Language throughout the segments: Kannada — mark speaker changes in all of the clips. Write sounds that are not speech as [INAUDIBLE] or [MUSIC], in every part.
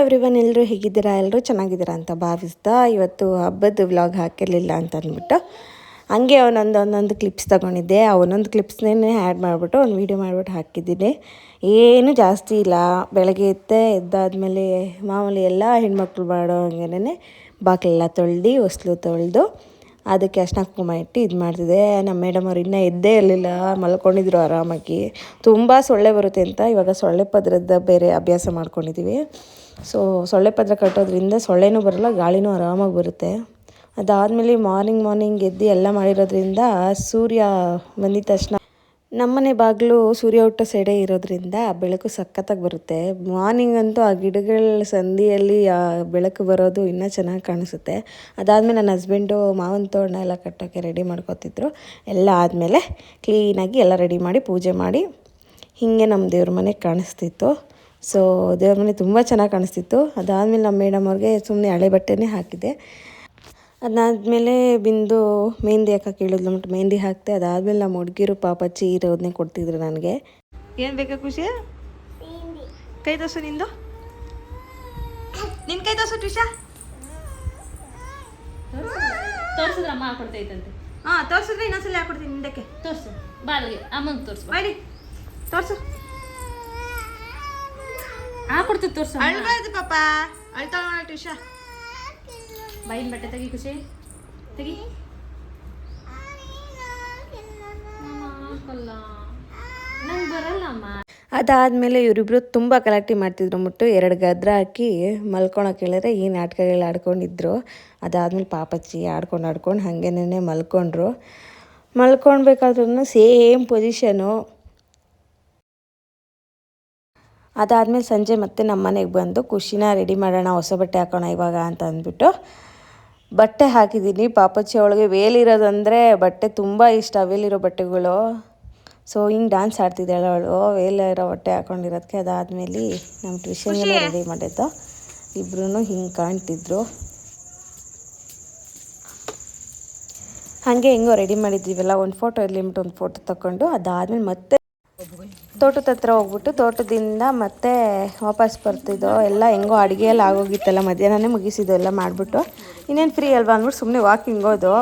Speaker 1: ಎವ್ರಿ ಒನ್ ಎಲ್ಲರೂ ಹೇಗಿದ್ದೀರಾ? ಎಲ್ಲರೂ ಚೆನ್ನಾಗಿದ್ದೀರಾ ಅಂತ ಭಾವಿಸ್ತಾ ಇವತ್ತು ಹಬ್ಬದ ವ್ಲಾಗ್ ಹಾಕಿರಲಿಲ್ಲ ಅಂತ ಅಂದ್ಬಿಟ್ಟು ಹಂಗೆ ಅವನೊಂದು ಒಂದೊಂದು ಕ್ಲಿಪ್ಸ್ ತೊಗೊಂಡಿದ್ದೆ. ಅವನೊಂದು ಕ್ಲಿಪ್ಸ್ನೇ ಆ್ಯಡ್ ಮಾಡಿಬಿಟ್ಟು ಒಂದು ವೀಡಿಯೋ ಮಾಡಿಬಿಟ್ಟು ಹಾಕಿದ್ದೀನಿ. ಏನೂ ಜಾಸ್ತಿ ಇಲ್ಲ. ಬೆಳಗ್ಗೆ ಎದ್ದೆ, ಎದ್ದಾದಮೇಲೆ ಮಾಮೂಲಿ ಎಲ್ಲ ಹೆಣ್ಮಕ್ಳು ಮಾಡೋ ಹಂಗೇನೆ ಬಾಗಿಲೆಲ್ಲ ತೊಳ್ದು, ಹೊಸ್ಲು ತೊಳೆದು. ಅದಕ್ಕೆ ಅರ್ಶಿನ ಕುಂಕುಮ ಇಟ್ಟು ಇದು ಮಾಡ್ತಿದ್ದೆ. ನಮ್ಮ ಮೇಡಮ್ ಅವ್ರು ಇನ್ನೂ ಎದ್ದೇ ಇರಲಿಲ್ಲ, ಮಲ್ಕೊಂಡಿದ್ರು ಆರಾಮಾಗಿ. ತುಂಬ ಸೊಳ್ಳೆ ಬರುತ್ತೆ ಅಂತ ಇವಾಗ ಸೊಳ್ಳೆ ಪದ್ರದ ಬೇರೆ ಅಭ್ಯಾಸ ಮಾಡ್ಕೊಂಡಿದ್ದೀವಿ ಸೊ ಸೊಳ್ಳೆ ಪದ್ರ ಕಟ್ಟೋದ್ರಿಂದ ಸೊಳ್ಳೆನೂ ಬರಲ್ಲ, ಗಾಳಿನೂ ಆರಾಮಾಗಿ ಬರುತ್ತೆ. ಅದಾದಮೇಲೆ ಮಾರ್ನಿಂಗ್ ಮಾರ್ನಿಂಗ್ ಎದ್ದು ಎಲ್ಲ ಮಾಡಿರೋದ್ರಿಂದ ಸೂರ್ಯ ಬಂದಿದ ತಕ್ಷಣ ನಮ್ಮನೆ ಬಾಗಿಲು ಸೂರ್ಯ ಹುಟ್ಟೋ ಸೈಡೇ ಇರೋದ್ರಿಂದ ಬೆಳಕು ಸಖತ್ತಾಗಿ ಬರುತ್ತೆ. ಮಾರ್ನಿಂಗ್ ಅಂತೂ ಆ ಗಿಡಗಳ ಸಂದಿಯಲ್ಲಿ ಆ ಬೆಳಕು ಬರೋದು ಇನ್ನೂ ಚೆನ್ನಾಗಿ ಕಾಣಿಸುತ್ತೆ. ಅದಾದಮೇಲೆ ನನ್ನ ಹಸ್ಬೆಂಡು ಮಾವಿನ ತೋರಣ ಎಲ್ಲ ಕಟ್ಟೋಕ್ಕೆ ರೆಡಿ ಮಾಡ್ಕೋತಿದ್ರು. ಎಲ್ಲ ಆದಮೇಲೆ ಕ್ಲೀನಾಗಿ ಎಲ್ಲ ರೆಡಿ ಮಾಡಿ ಪೂಜೆ ಮಾಡಿ ಹೀಗೆ ನಮ್ಮ ದೇವ್ರ ಮನೆ ಕಾಣಿಸ್ತಿತ್ತು. ಸೊ ದೇವ್ರ ಮನೆ ತುಂಬ ಚೆನ್ನಾಗಿ ಕಾಣಿಸ್ತಿತ್ತು. ಅದಾದಮೇಲೆ ನಮ್ಮ ಮೇಡಮ್ ಅವ್ರಿಗೆ ಸುಮ್ಮನೆ ಹಳೆ ಬಟ್ಟೆನೇ ಹಾಕಿದೆ. ಅದಾದಮೇಲೆ ಬಿಂದು ಮೆಹಂದಿ ಹಾಕಕ್ಕೆ ಕೇಳಿದ್ಲು ಮಟ್ಟು ಮೆಹಂದಿ ಹಾಕ್ತೆ ಅದಾದಮೇಲೆ ನಮ್ಮ ಹುಡುಗಿರು ಪಾಪ ಇರೋದನ್ನೇ ಕೊಡ್ತಿದ್ರು ನನಗೆ. ಏನು ಬೇಕಾ ಖುಷಿ? ಕೈ ದೋಸು ನಿಂದು. ನಿನ್ನ ಕೈ ದೋಸು ಟ್ವಿಷಾ
Speaker 2: ತೋರ್ಸಿದ್ರೆ ಅಮ್ಮ ಹಾಕೊಡ್ತೈತಂತೆ.
Speaker 1: ಹಾಂ ತೋರಿಸಿದ್ರೆ ಇನ್ನೊಂದ್ಸಲ ಹಾಕೊಡ್ತೀನಿ ಹಿಂದಕ್ಕೆ
Speaker 2: ತೋರ್ಸು ಬಾಲ್ಗೆ ಅಮ್ಮಂಗೆ ತೋರ್ಸು.
Speaker 1: ಬೈಡಿ ತೋರ್ಸು.
Speaker 2: ಹಾಕೊಡ್ತೀವಿ ತೋರ್ಸು
Speaker 1: ಅಳ್ಬಾರ್ದು ಪಾಪ ಅಳ್ತಾವ ಟ್ವಿಷಾ
Speaker 2: ಬೈನ್ ಬಟ್ಟೆ ತೆಗಿ ಖುಷಿ. ತೆಗಿ. ನಂಗೆ ಬರಲ್ಲಮ್ಮ
Speaker 1: ಅದಾದಮೇಲೆ ಇವರಿಬ್ರು ತುಂಬ ಕಲೆಕ್ಟಿ ಮಾಡ್ತಿದ್ರು ಮುಟ್ಟು. ಎರಡು ಗದ್ರ ಹಾಕಿ ಮಲ್ಕೊಳಕ್ಕೆ ಹೇಳಿದ್ರೆ ಈ ನಾಟಕಗಳು ಆಡ್ಕೊಂಡಿದ್ರು. ಅದಾದಮೇಲೆ ಪಾಪಚ್ಚಿ ಆಡ್ಕೊಂಡು ಆಡ್ಕೊಂಡು ಹಾಗೇನೇ ಮಲ್ಕೊಂಡ್ರು. ಮಲ್ಕೊಳ್ಬೇಕಾದ್ರೂ ಸೇಮ್ ಪೊಸಿಷನು ಅದಾದಮೇಲೆ ಸಂಜೆ ಮತ್ತೆ ನಮ್ಮ ಮನೆಗೆ ಬಂದು ಖುಷಿನ ರೆಡಿ ಮಾಡೋಣ, ಹೊಸ ಬಟ್ಟೆ ಹಾಕೋಣ ಇವಾಗ ಅಂತ ಅಂದ್ಬಿಟ್ಟು ಬಟ್ಟೆ ಹಾಕಿದ್ದೀನಿ. ಪಾಪಚ್ಚಿ ಅವಳಿಗೆ ವೇಲಿರೋದಂದರೆ ಬಟ್ಟೆ ತುಂಬ ಇಷ್ಟ ವೇಲಿರೋ ಬಟ್ಟೆಗಳು. ಸೊ ಹಿಂಗೆ ಡ್ಯಾನ್ಸ್ ಆಡ್ತಿದ್ದಾಳೆ ಅವಳು. ವೇಲಿರೋ ಬಟ್ಟೆ ಹಾಕೊಂಡಿರೋದಕ್ಕೆ ಅದಾದಮೇಲೆ ನಮ್ಮ ಟ್ಯೂಷನ್ಗೆಲ್ಲ ರೆಡಿ ಮಾಡಿದ್ದು ಇಬ್ಬರೂ ಹಿಂಗೆ ಕಾಣ್ತಿದ್ರು. ಹಾಗೆ ಹೆಂಗೋ ರೆಡಿ ಮಾಡಿದ್ದೀವಲ್ಲ ಒಂದು ಫೋಟೋ ಇರಲಿ ಅಂದ್ಬಿಟ್ಟು ಒಂದು ಫೋಟೋ ತಗೊಂಡು ಅದಾದಮೇಲೆ ಮತ್ತೆ ತೋಟದ ಹತ್ರ ಹೋಗ್ಬಿಟ್ಟು ತೋಟದಿಂದ ಮತ್ತೆ ವಾಪಸ್ ಬರ್ತಿದ್ದೋ, ಎಲ್ಲ ಹೆಂಗೋ ಅಡುಗೆಯಲ್ಲಿ ಆಗೋಗಿತ್ತಲ್ಲ, ಮಧ್ಯಾಹ್ನನೇ ಮುಗಿಸಿದ್ದು ಎಲ್ಲ ಮಾಡಿಬಿಟ್ಟು. ಇನ್ನೇನು ಫ್ರೀ ಅಲ್ವಾ ಅಂದ್ಬಿಟ್ಟು ಸುಮ್ಮನೆ ವಾಕಿಂಗ್ ಹೋದು.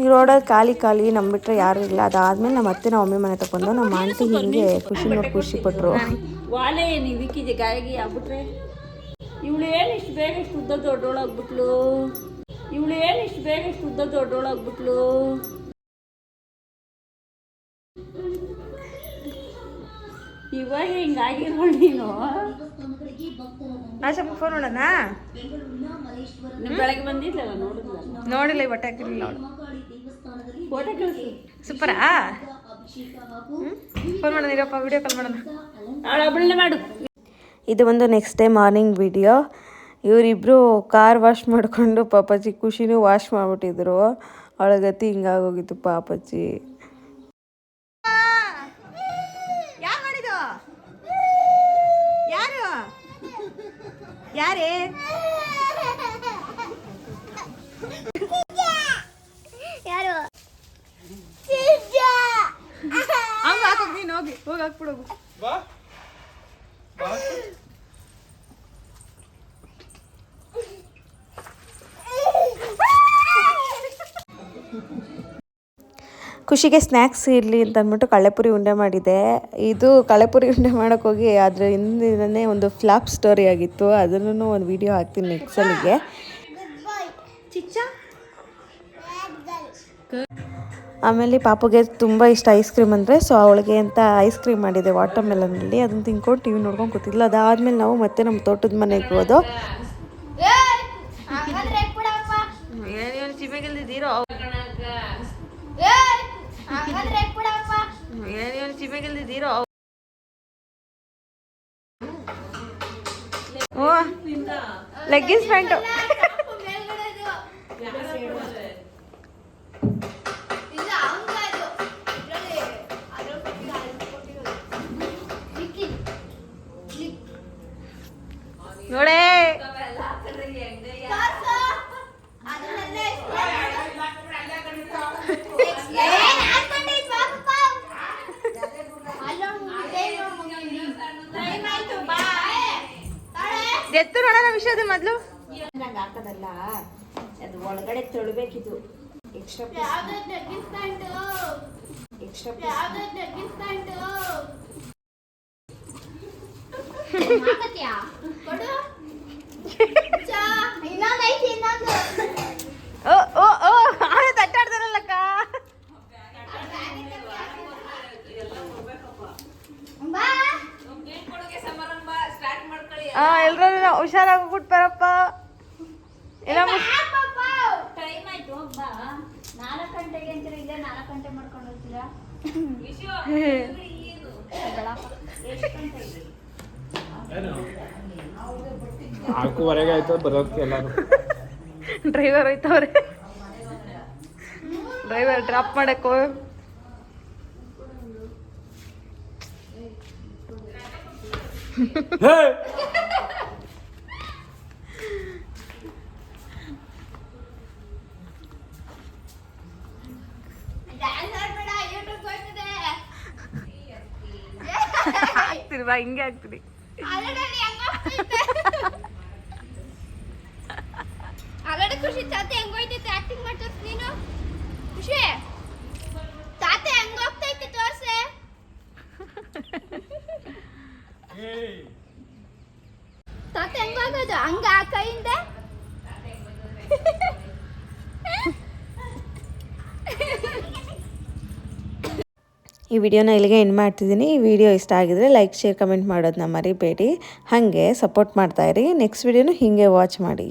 Speaker 1: ಈ ರೋಡಲ್ಲಿ ಖಾಲಿ ಖಾಲಿ ನಂಬಿಟ್ರೆ ಯಾರೂ ಇಲ್ಲ. ಅದಾದ್ಮೇಲೆ ನಮ್ಮ ಅತ್ತೆ ನಮ್ಮ ಮಮ್ಮಿ ಮನೆ ತಗೊಂಡು ನಮ್ಮ ಆಂಟಿ ಹಿಂಗೆ ಖುಷಿ ನೋಡಿ ಖುಷಿ ಪಟ್ಟರು
Speaker 2: ಇವಳು ಏನು ಇಷ್ಟು ಬೇಗ ಶುದ್ಧ ದೊಡ್ಡೋಳಾಗ್ಬಿಟ್ಲು? ಇವಳು ಏನು ಇಷ್ಟು ಬೇಗ ಶುದ್ಧ ದೊಡ್ಡೋಳಾಗ್ಬಿಟ್ಲು? ಇವಾಗ ಹಿಂಗಾಗಿರೋಳು ನೀನು?
Speaker 1: ಸ್ವಲ್ಪ ಫೋನ್ ನೋಡೋಣ?
Speaker 2: ನೀವು ಬೆಳಗ್ಗೆ ಬಂದಿದ್ಲಲ್ಲ ನೋಡಿದ್ಲ
Speaker 1: ನೋಡಿಲ್ಲ ಬಟ್ಟೆ ಹಾಕಿರಲಿಲ್ಲ ಅವಳು
Speaker 2: ಫೋಟೋ ಕಳಿಸು.
Speaker 1: ಸೂಪರಾ? ಫೋನ್ ಮಾಡೋಣ ಇರಪ್ಪ ವಿಡಿಯೋ ಕಾಲ್ ಮಾಡೋಣ.
Speaker 2: ಅವಳ ಒಬ್ಬಳನ್ನೇ ಮಾಡು.
Speaker 1: ಇದು ಒಂದು ನೆಕ್ಸ್ಟ್ ಡೇ ಮಾರ್ನಿಂಗ್ ವಿಡಿಯೋ ಇವರಿಬ್ಬರು ಕಾರ್ ವಾಶ್ ಮಾಡಿಕೊಂಡು ಪಾಪಾಜಿ ಖುಷಿನೂ ವಾಶ್ ಮಾಡಿಬಿಟ್ಟಿದ್ರು. ಅವಳ ಗತಿ ಹಿಂಗಾಗೋಗಿತ್ತು ಪಾಪಚ್ಚಿ ಹಂಗ ಹಾಕೋಗಿ ನೀನು ಹೋಗಿ ಹೋಗಿ ಹಾಕ್ಬಿಡೋಗು. ಖುಷಿಗೆ ಸ್ನ್ಯಾಕ್ಸ್ ಇರಲಿ ಅಂತ ಅಂದ್ಬಿಟ್ಟು ಕಳೆಪುರಿ ಉಂಡೆ ಮಾಡಿದೆ. ಇದು ಕಳೆಪುರಿ ಉಂಡೆ ಮಾಡೋಕ್ಕೋಗಿ ಅದರ ಹಿಂದಿನೇ ಒಂದು ಫ್ಲಾಪ್ ಸ್ಟೋರಿ ಆಗಿತ್ತು. ಅದನ್ನು ಒಂದು ವಿಡಿಯೋ ಹಾಕ್ತೀನಿ ನೆಕ್ಸಲಿಗೆ ಆಮೇಲೆ ಪಾಪುಗೆ ತುಂಬ ಇಷ್ಟ ಐಸ್ ಕ್ರೀಮ್ ಅಂದರೆ, ಸೊ ಅವಳಿಗೆ ಅಂತ ಐಸ್ ಕ್ರೀಮ್ ಮಾಡಿದೆ ವಾಟರ್ ಮೆಲನಲ್ಲಿ ಅದನ್ನು ತಿನ್ಕೊಂಡು ಟಿ ವಿ ನೋಡ್ಕೊಂಡು ಕೂತಿದ್ಲು. ಅದಾದಮೇಲೆ ನಾವು ಮತ್ತೆ ನಮ್ಮ ತೋಟದ ಮನೆಗೆ ಹೋದು. ಲೆಗ್ಗಿನ್ಸ್ ಪ್ಯಾಂಟು ನೋಡೇ. ಎತ್ತು ನೋಡೋಣ ವಿಷಯದ ಮೊದಲು.
Speaker 2: ನಂಗೆ ಹಾಕೋದಲ್ಲ ಅದು ಒಳಗಡೆ ತೊಳ್ಬೇಕಿದು. ಎಕ್ಸ್ಟ್ರಾ [LAUGHS] ಎಕ್ಸ್ಟ್ರಾ ಗಂಟೆ ಮಾಡ್ಕೊಂಡು ಹೋಗ್ತೀರಾ ಎಷ್ಟು ಗಂಟೆಗೆ
Speaker 3: ನಾಲ್ಕೂವರೆಗೆ ಆಯ್ತು ಬರೋದಕ್ಕೆ ಎಲ್ಲರೂ
Speaker 1: ಡ್ರೈವರ್ ಹೋಯ್ತವ್ರೆ ಡ್ರೈವರ್ ಡ್ರಾಪ್ ಮಾಡಕ್ಕೋ ಆಗ್ತೀರಿ ಬಾ ಹಿಂಗೆ ಆಗ್ತೀರಿ
Speaker 4: ಅಲ್ಲಡೆ ಖುಷಿ ತಾತೆ ಹೆಂಗ್ ಹೋಯ್ತೈತೆ ಆಕ್ಟಿಂಗ್ ನೀನು? ಖುಷಿ? ತಾತೆ ಹೆಂಗ್ ಹೋಗ್ತೈತೆ ತೋರ್ಸೆ? ತಾತೆ ಹೆಂಗ್ ಹೋಗೋದು? ಹಂಗ ಆ ಕೈಯಿಂದ?
Speaker 1: ಈ ವಿಡಿಯೋನ ಇಲ್ಲಿಗೆ ಎಂಡ್ ಮಾಡ್ತಿದ್ದೀನಿ. ಈ ವಿಡಿಯೋ ಇಷ್ಟ ಆಗಿದ್ರೆ ಲೈಕ್ ಶೇರ್ ಕಮೆಂಟ್ ಮಾಡೋದನ್ನ ಮರಿಬೇಡಿ. ಹಾಗೆ ಸಪೋರ್ಟ್ ಮಾಡ್ತಾಯಿರಿ ನೆಕ್ಸ್ಟ್ ವಿಡಿಯೋನು ಹೀಗೆ ವಾಚ್ ಮಾಡಿ.